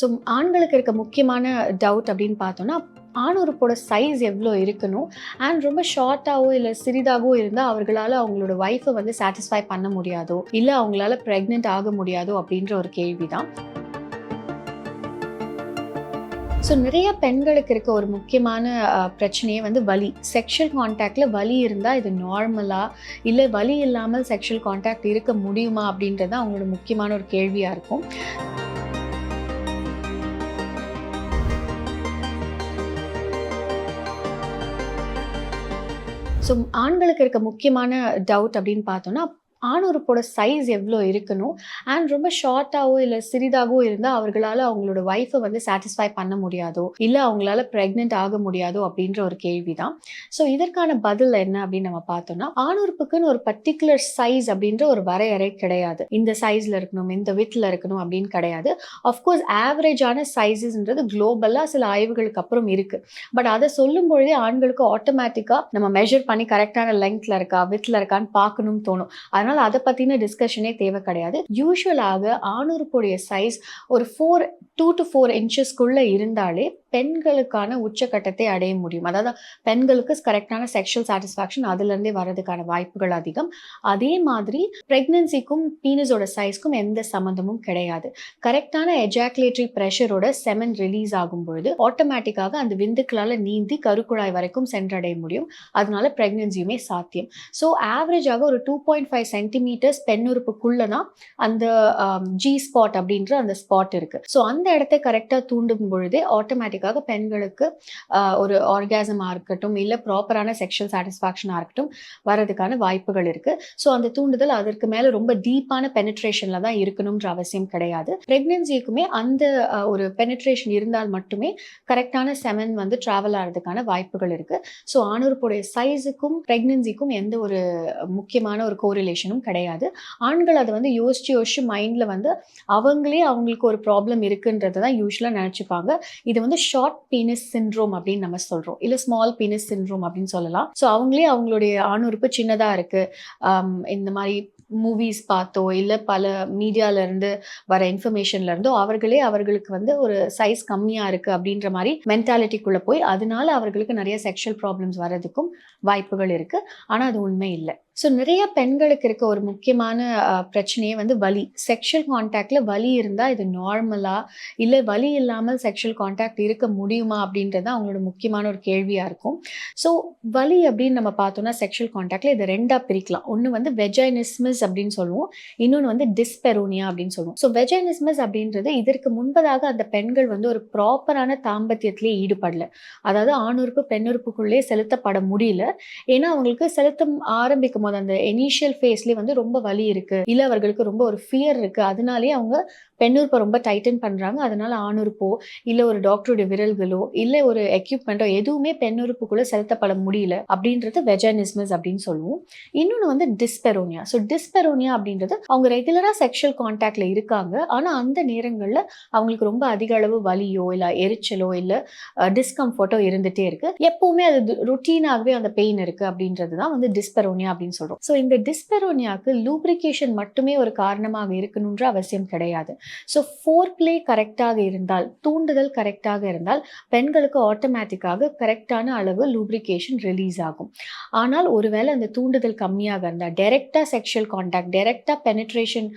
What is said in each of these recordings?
So ஆண்களுக்கு இருக்க முக்கியமான டவுட் அப்படின்னு பார்த்தோன்னா ஆணுறுப்போட சைஸ் எவ்வளோ இருக்கணும்? அண்ட் ரொம்ப ஷார்ட்டாகவோ இல்லை சிறிதாகவோ இருந்தால் அவர்களால் அவங்களோட ஒய்ஃபை வந்து சாட்டிஸ்ஃபை பண்ண முடியாதோ? இல்லை அவங்களால ப்ரெக்னென்ட் ஆக முடியாதோ? அப்படின்ற ஒரு கேள்வி தான் ஸோ நிறைய பெண்களுக்கு இருக்க ஒரு முக்கியமான பிரச்சனையே வந்து வலி. செக்ஷுவல் காண்டாக்டில் வலி இருந்தால் இது நார்மலா இல்லை வலி இல்லாமல் செக்ஷுவல் காண்டாக்ட் இருக்க முடியுமா? அப்படின்றது தான் அவங்களோட முக்கியமான ஒரு கேள்வியாக இருக்கும். ஸோ ஆண்களுக்கு இருக்க முக்கியமான டவுட் அப்படின்னு பார்த்தோன்னா ஆணுறுப்போட சைஸ் எவ்வளோ இருக்கணும் அண்ட் ரொம்ப ஷார்ட்டாகவோ இல்லை சிறிதாகவோ இருந்தால் அவர்களால் அவங்களோட ஒய்ஃபை வந்து சாட்டிஸ்ஃபை பண்ண முடியாதோ இல்லை அவங்களால ப்ரெக்னென்ட் ஆக முடியாதோ அப்படின்ற ஒரு கேள்வி தான் ஸோ இதற்கான பதில் என்ன அப்படின்னு நம்ம பார்த்தோம்னா ஆணுறுப்புக்குன்னு ஒரு பர்டிகுலர் சைஸ் அப்படின்ற ஒரு வரையறை கிடையாது. இந்த சைஸில் இருக்கணும் இந்த வித்தில் இருக்கணும் அப்படின்னு கிடையாது. அஃப்கோர்ஸ் ஆவரேஜான சைஸஸ்ன்றது குளோபலாக சில ஆய்வுகளுக்கு அப்புறம் இருக்குது பட் அதை சொல்லும் பொழுதே ஆண்களுக்கு ஆட்டோமேட்டிக்காக நம்ம மெஷர் பண்ணி கரெக்டான லெங்க்ல இருக்கா வித்தில் இருக்கான்னு பார்க்கணும்னு தோணும். அதனால் அதை பற்றின டிஸ்கஷனே தேவை கிடையாது. யூஸ்வலாக ஆணுறுப்புடைய சைஸ் ஒரு ஃபோர் டூ டு ஃபோர் இன்ச்சஸ்க்குள்ளே இருந்தாலே பெண்களுக்கான உச்சக்கட்டத்தை அடைய முடியும். அதாவது பெண்களுக்கு கரெக்டான செக்ஷுவல் சாட்டிஸ்ஃபேக்ஷன் அதுலேருந்தே வர்றதுக்கான வாய்ப்புகள் அதிகம். அதே மாதிரி ப்ரெக்னென்சிக்கும் பீனஸோட சைஸ்க்கும் எந்த சம்மந்தமும் கிடையாது. கரெக்டான எஜாக்குலேட்டரி ப்ரெஷரோட செமன் ரிலீஸ் ஆகும் பொழுது ஆட்டோமேட்டிக்காக அந்த விந்துக்களால் நீந்தி கருக்குழாய் வரைக்கும் சென்றடைய முடியும். அதனால ப்ரெக்னென்சியுமே சாத்தியம். ஸோ ஆவரேஜாக ஒரு டூ பாயிண்ட் ஃபைவ் சென்டிமீட்டர்ஸ் பெண்ணுறுப்புக்குள்ளனா அந்த ஜி ஸ்பாட் அப்படின்ற அந்த ஸ்பாட் இருக்கு. ஸோ அந்த இடத்த கரெக்டாக தூண்டும் பொழுதே ஆட்டோமேட்டிக்காக பெண்களுக்கு ஒரு ஆர்காசமாக இருக்கட்டும் இல்லை ப்ராப்பரான செக்ஷுவல் சாட்டிஸ்ஃபேக்ஷனாக இருக்கட்டும் வர்றதுக்கான வாய்ப்புகள் இருக்கு. ஸோ அந்த தூண்டுதல் அதற்கு மேலே ரொம்ப டீப்பான பெனிட்ரேஷனில் தான் இருக்கணுன்ற அவசியம் கிடையாது. ப்ரெக்னென்சிக்குமே அந்த ஒரு பெனிட்ரேஷன் இருந்தால் மட்டுமே கரெக்டான செமன் வந்து ட்ராவல் ஆகிறதுக்கான வாய்ப்புகள் இருக்கு. ஸோ ஆணுறுப்புடைய சைஸுக்கும் ப்ரெக்னென்சிக்கும் எந்த ஒரு முக்கியமான ஒரு கோரிலேஷனும் கிடையாது. ஆண்கள் அதை வந்து யோசிச்சு யோசிச்சு மைண்டில் வந்து அவங்களே அவங்களுக்கு ஒரு ப்ராப்ளம் இருக்குன்றதை தான் யூஸ்வலாக நினச்சிப்பாங்க. இது வந்து ஷார்ட் பீனஸ் சின்ரோம் அப்படின்னு நம்ம சொல்கிறோம் இல்லை ஸ்மால் பீனஸ் சின்ரோம் அப்படின்னு சொல்லலாம். ஸோ அவங்களே அவங்களுடைய ஆணுறுப்பு சின்னதாக இருக்குது இந்த மாதிரி மூவிஸ் பார்த்தோ இல்லை பல மீடியாவிலேருந்து வர இன்ஃபர்மேஷன்லேருந்தோ அவர்களே அவர்களுக்கு வந்து ஒரு சைஸ் கம்மியாக இருக்குது அப்படின்ற மாதிரி மென்டாலிட்டிக்குள்ளே போய் அதனால அவர்களுக்கு நிறைய செக்ஷுவல் ப்ராப்ளம்ஸ் வர்றதுக்கும் வாய்ப்புகள் இருக்குது ஆனால் அது உண்மை இல்லை. ஸோ நிறைய பெண்களுக்கு இருக்க ஒரு முக்கியமான பிரச்சனையே வந்து வலி. செக்ஷுவல் காண்டாக்ட்ல வலி இருந்தால் இது நார்மலா இல்லை வலி இல்லாமல் செக்ஷுவல் காண்டாக்ட் இருக்க முடியுமா அப்படின்றது தான் அவங்களோட முக்கியமான ஒரு கேள்வியா இருக்கும். ஸோ வலி அப்படின்னு நம்ம பார்த்தோம்னா செக்ஷுவல் காண்டாக்ட்ல இதை ரெண்டா பிரிக்கலாம். ஒன்று வந்து வெஜைனிஸ்மஸ் அப்படின்னு சொல்லுவோம். இன்னொன்று வந்து டிஸ்பெரோனியா அப்படின்னு சொல்லுவோம். ஸோ வெஜைனிஸ்மஸ் அப்படின்றது இதற்கு முன்பதாக அந்த பெண்கள் வந்து ஒரு ப்ராப்பரான தாம்பத்தியத்திலே ஈடுபடல. அதாவது ஆணுறுப்பு பெண்ணுறுப்புக்குள்ளே செலுத்தப்பட முடியல. ஏன்னா அவங்களுக்கு செலுத்த ஆரம்பிக்கும் போகும்போது அந்த இனிஷியல் ஃபேஸ்லேயே வந்து ரொம்ப வலி இருக்கு. இல்லை அவர்களுக்கு ரொம்ப ஒரு ஃபியர் இருக்கு. அதனாலே அவங்க பெண்ணுறுப்பை ரொம்ப டைட்டன் பண்றாங்க. அதனால ஆணுறுப்போ இல்லை ஒரு டாக்டருடைய விரல்களோ இல்லை ஒரு எக்யூப்மெண்ட்டோ எதுவுமே பெண்ணுறுப்புக்குள்ள செலுத்தப்பட முடியல அப்படின்றது வெஜானிஸ்மஸ் அப்படின்னு சொல்லுவோம். இன்னொன்று வந்து டிஸ்பெரோனியா ஸோ டிஸ்பெரோனியா அப்படின்றது அவங்க ரெகுலராக செக்ஷுவல் காண்டாக்ட்ல இருக்காங்க. ஆனால் அந்த நேரங்களில் அவங்களுக்கு ரொம்ப அதிக அளவு வலியோ இல்லை எரிச்சலோ இல்லை டிஸ்கம்ஃபர்ட்டோ இருந்துகிட்டே இருக்கு. எப்போவுமே அது ருட்டீனாகவே அந்த பெயின் இருக்கு அப்படின்றது தான் வந்து டிஸ்பெரோனியா அப்படின்னு சொல்கிறோம் ஸோ இந்த டிஸ்பெரோனியாவுக்கு லூப்ரிகேஷன் மட்டுமே ஒரு காரணமாக இருக்கணுன்ற அவசியம் கிடையாது. ஸோ ஃபோர் பிளே கரெக்டாக இருந்தால் தூண்டுதல் கரெக்டாக இருந்தால் பெண்களுக்கு ஆட்டோமேட்டிக்காக கரெக்டான அளவு லூப்ரிகேஷன் ரிலீஸ் ஆகும். ஆனால் ஒருவேளை அந்த தூண்டுதல் கம்மியாக இருந்தால் டைரெக்டாக செக்ஷுவல் கான்டாக்ட் டைரெக்டாக பெனிட்ரேஷன்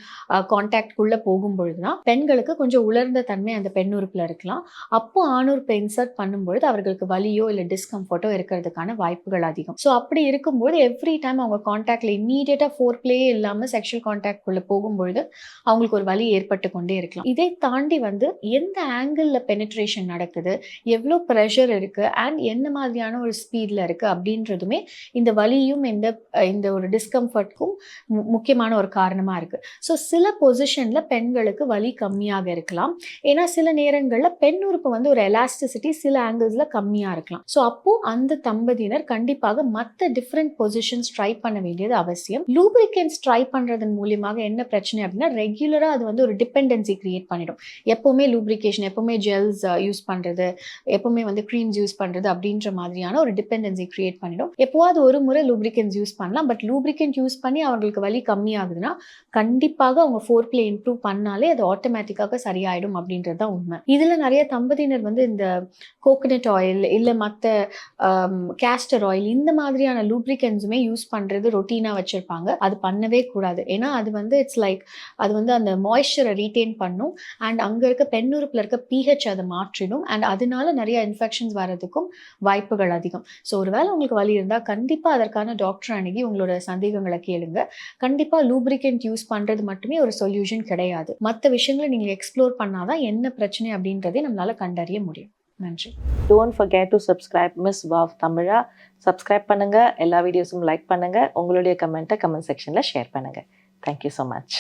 காண்டாக்ட்குள்ளே போகும்பொழுது தான் பெண்களுக்கு கொஞ்சம் உலர்ந்த தன்மை அந்த பெண் உறுப்பில் இருக்கலாம். அப்போ ஆணுறுப்பை இன்சர்ட் பண்ணும்பொழுது அவர்களுக்கு வலியோ இல்லை டிஸ்கம்ஃபர்ட்டோ இருக்கிறதுக்கான வாய்ப்புகள் அதிகம். ஸோ அப்படி இருக்கும்போது எவ்ரி டைம் அவங்க காண்டாக்ட்ல இம்மீடியட்டாக ஃபோர் பிளே இல்லாமல் செக்ஷுவல் காண்டாக்ட்குள்ளே போகும்பொழுது அவங்களுக்கு ஒரு வலி ஏற்பட்டு கொண்டே இருக்கலாம். இதை தாண்டி வந்து எந்த ஆங்கிளில் பெனிட்ரேஷன் நடக்குது எவ்வளோ ப்ரெஷர் இருக்குது அண்ட் என்ன மாதிரியான ஒரு ஸ்பீடில் இருக்கு அப்படின்றதுமே இந்த வலியும் இந்த இந்த ஒரு டிஸ்கம்ஃபர்ட்க்கும் முக்கியமான ஒரு காரணமாக இருக்கு. ஸோ சில பொசிஷனில் பெண்களுக்கு வலி கம்மியாக இருக்கலாம். ஏன்னா சில நேரங்களில் பெண் உறுப்பு வந்து ஒரு எலாஸ்டிசிட்டி சில ஆங்கிள்ஸில் கம்மியாக இருக்கலாம். ஸோ அப்போ அந்த தம்பதியினர் கண்டிப்பாக மற்ற டிஃப்ரெண்ட் பொசிஷன்ஸ் ட்ரை பண்ண பண்ண வேண்டியது அவசியம். லூப்ரிகன்ஸ் ட்ரை பண்றதன் மூலியமாக என்ன பிரச்சனை அப்படின்னா ரெகுலரா அது வந்து ஒரு டிபெண்டன்சி கிரியேட் பண்ணிடும். எப்பவுமே லூப்ரிகேஷன் எப்பவுமே ஜெல்ஸ் யூஸ் பண்றது எப்பவுமே வந்து க்ரீம்ஸ் யூஸ் பண்றது அப்படின்ற மாதிரியான ஒரு டிபெண்டன்சி கிரியேட் பண்ணிடும். எப்போவாது ஒரு முறை லூப்ரிகன்ஸ் யூஸ் பண்ணலாம். பட் லூப்ரிகன்ட் யூஸ் பண்ணி அவங்களுக்கு வலி கம்மியாகுதுன்னா கண்டிப்பாக அவங்க ஃபோர் பிளே இம்ப்ரூவ் பண்ணாலே அது ஆட்டோமேட்டிக்காக சரியாயிடும் அப்படின்றது தான் உண்மை. இதுல நிறைய தம்பதியினர் வந்து இந்த கோகனட் ஆயில் இல்லை மற்ற கேஸ்டர் ஆயில் இந்த மாதிரியான லூப்ரிகன்ஸுமே யூஸ் பண்ணுறது ரொட்டீனாக வச்சுருப்பாங்க. அது பண்ணவே கூடாது. ஏன்னா அது வந்து இட்ஸ் லைக் அது வந்து அந்த மாய்ஸ்சரை ரீட்டைன் பண்ணும். அண்ட் அங்கே இருக்க பெண்ணுறுப்பில் இருக்க பிஹெச் அதை மாற்றிடும். அண்ட் அதனால நிறைய இன்ஃபெக்ஷன்ஸ் வர்றதுக்கும் வாய்ப்புகள் அதிகம். ஸோ ஒருவேளை உங்களுக்கு வலி இருந்தால் கண்டிப்பாக அதற்கான டாக்டர் அணுகி உங்களோட சந்தேகங்களை கேளுங்க. கண்டிப்பாக லூப்ரிகன்ட் யூஸ் பண்ணுறது மட்டுமே ஒரு சொல்யூஷன் கிடையாது. மற்ற விஷயங்களை நீங்கள் எக்ஸ்ப்ளோர் பண்ணாதான் என்ன பிரச்சனை அப்படின்றதே நம்மளால கண்டறிய முடியும். நன்றி. Don't forget to subscribe miss wow Tamizha subscribe பண்ணுங்க எல்லா வீடியோஸும் லைக் பண்ணுங்க உங்களுடைய கமெண்ட்டை கமெண்ட் செக்ஷனில் ஷேர் பண்ணுங்க. Thank you so much